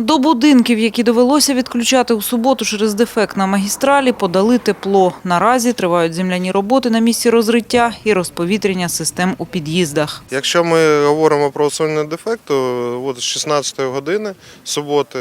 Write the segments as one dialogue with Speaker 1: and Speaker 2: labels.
Speaker 1: До будинків, які довелося відключати у суботу через дефект на магістралі, подали тепло. Наразі тривають земляні роботи на місці розриття і розповітрення систем у під'їздах.
Speaker 2: Якщо ми говоримо про усунення дефекту, от з 16 години суботи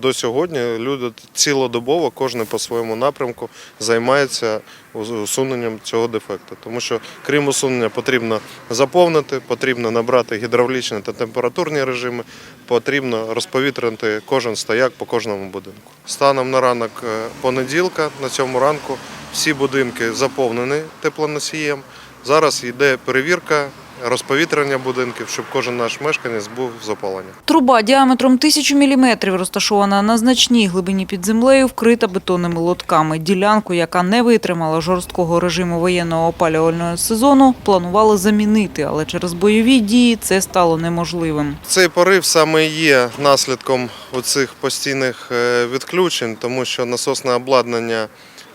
Speaker 2: до сьогодні люди цілодобово, кожен по своєму напрямку займається усуненням цього дефекту. Тому що крім усунення потрібно заповнити, потрібно набрати гідравлічні та температурні режими, потрібно розповітрити кожен стояк по кожному будинку. Станом на ранок е, понеділка, на цьому ранку, всі будинки заповнені теплоносієм. Зараз йде перевірка розповітрення будинків, щоб кожен наш мешканець був з опаленням.
Speaker 1: Труба діаметром тисячу міліметрів, розташована на значній глибині під землею, вкрита бетонними лотками. Ділянку, яка не витримала жорсткого режиму воєнного опалювального сезону, планували замінити, але через бойові дії це стало неможливим.
Speaker 2: Цей порив саме є наслідком оцих постійних е, відключень, тому що насосне обладнання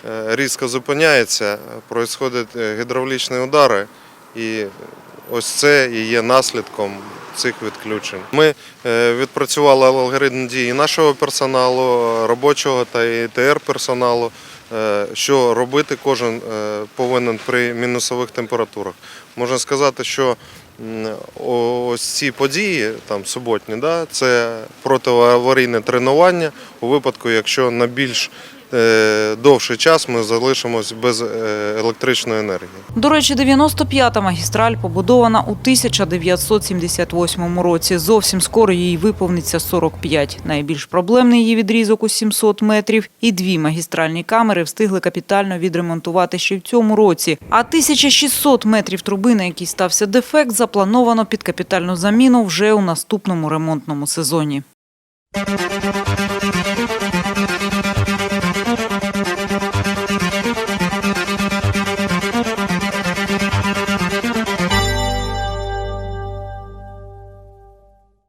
Speaker 2: е, різко зупиняється, проїсходять е, гідравлічні удари, і ось це і є наслідком цих відключень. Ми е, відпрацювали алгоритм дії нашого персоналу, робочого та ІТР персоналу. е, Що робити кожен е, повинен при мінусових температурах. Можна сказати, що ось ці події, там суботні, да, це протиаварійне тренування у випадку, якщо на більш е, довший час ми залишимось без е, електричної енергії.
Speaker 1: До речі, 95-та магістраль побудована у 1978 році. Зовсім скоро їй виповниться 45. Найбільш проблемний її відрізок у 700 метрів. І дві магістральні камери встигли капітально відремонтувати ще в цьому році. А 1600 метрів труби, на якій стався дефект, заплановано під капітальну заміну вже у наступному ремонтному сезоні.